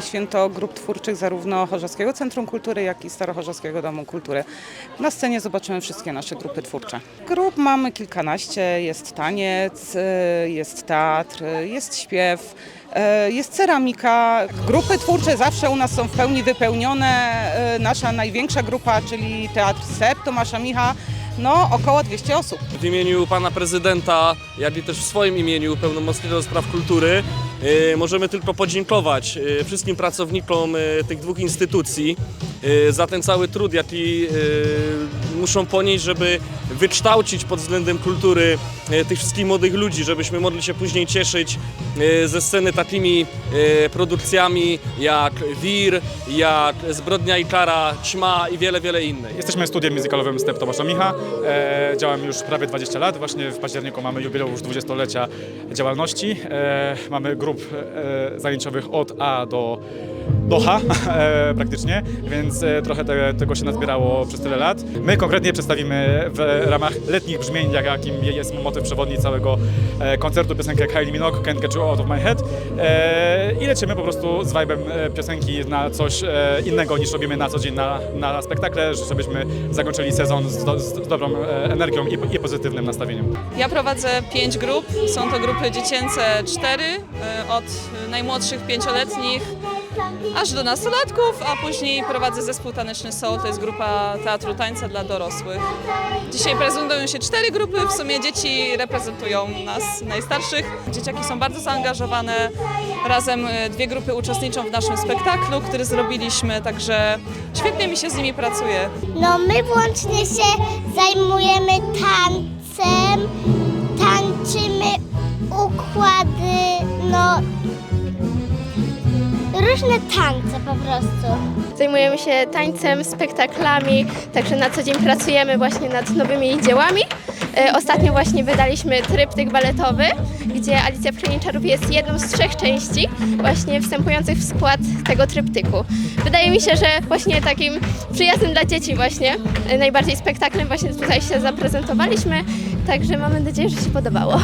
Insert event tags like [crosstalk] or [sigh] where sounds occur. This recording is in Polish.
święto grup twórczych zarówno Chorzowskiego Centrum Kultury, jak i Starochorzowskiego Domu Kultury. Na scenie zobaczymy wszystkie nasze grupy twórcze. Grup mamy kilkanaście, jest taniec, y, jest teatr, jest śpiew, y, jest ceramika. Grupy twórcze zawsze u nas są w pełni wypełnione. Y, Nasza największa grupa, czyli Teatr SEP Tomasza Micha, no około 200 osób. W imieniu pana prezydenta, jak i też w swoim imieniu pełnomocnego do spraw kultury możemy tylko podziękować e, wszystkim pracownikom e, tych dwóch instytucji e, za ten cały trud, jaki e, muszą ponieść, żeby wykształcić pod względem kultury e, tych wszystkich młodych ludzi, żebyśmy mogli się później cieszyć e, ze sceny takimi e, produkcjami jak Wir, jak Zbrodnia i Kara, Ćma i wiele, wiele innych. Jesteśmy studiem muzykalowym Step Tomasza Micha. Działam już prawie 20 lat. Właśnie w październiku mamy jubileusz 20-lecia działalności. Mamy grup zajęciowych od A do, do H [laughs] e, praktycznie, więc e, trochę te, tego się nazbierało przez tyle lat. My konkretnie przedstawimy w ramach letnich brzmień, jak- jakim jest motyw przewodni całego e, koncertu piosenkę Kylie Minogue, Can't Get You Out of My Head i lecimy po prostu z vibe'em e, piosenki na coś innego niż robimy na co dzień na, na spektakle, żebyśmy zakończyli sezon z, do, z dobrą energią i, i pozytywnym nastawieniem. Ja prowadzę pięć grup. Są to grupy dziecięce cztery, od najmłodszych pięcioletnich aż do nastolatków, a później prowadzę zespół taneczny Soul, to jest grupa teatru tańca dla dorosłych. Dzisiaj prezentują się cztery grupy, w sumie dzieci reprezentują nas najstarszych. Dzieciaki są bardzo zaangażowane. Razem y, dwie grupy uczestniczą w naszym spektaklu, który zrobiliśmy, także świetnie mi się z nimi pracuje. No my włącznie się zajmujemy tancem, tańczymy układy, no różne tańce po prostu. Zajmujemy się tańcem, spektaklami, także na co dzień pracujemy właśnie nad nowymi dziełami. E, Ostatnio właśnie wydaliśmy tryptyk baletowy, gdzie Alicja w Krainie Czarów jest jedną z trzech części właśnie wstępujących w skład tego tryptyku. Wydaje mi się, że właśnie takim przyjaznym dla dzieci właśnie, e, najbardziej spektaklem właśnie tutaj się zaprezentowaliśmy, także mamy nadzieję, że się podobało.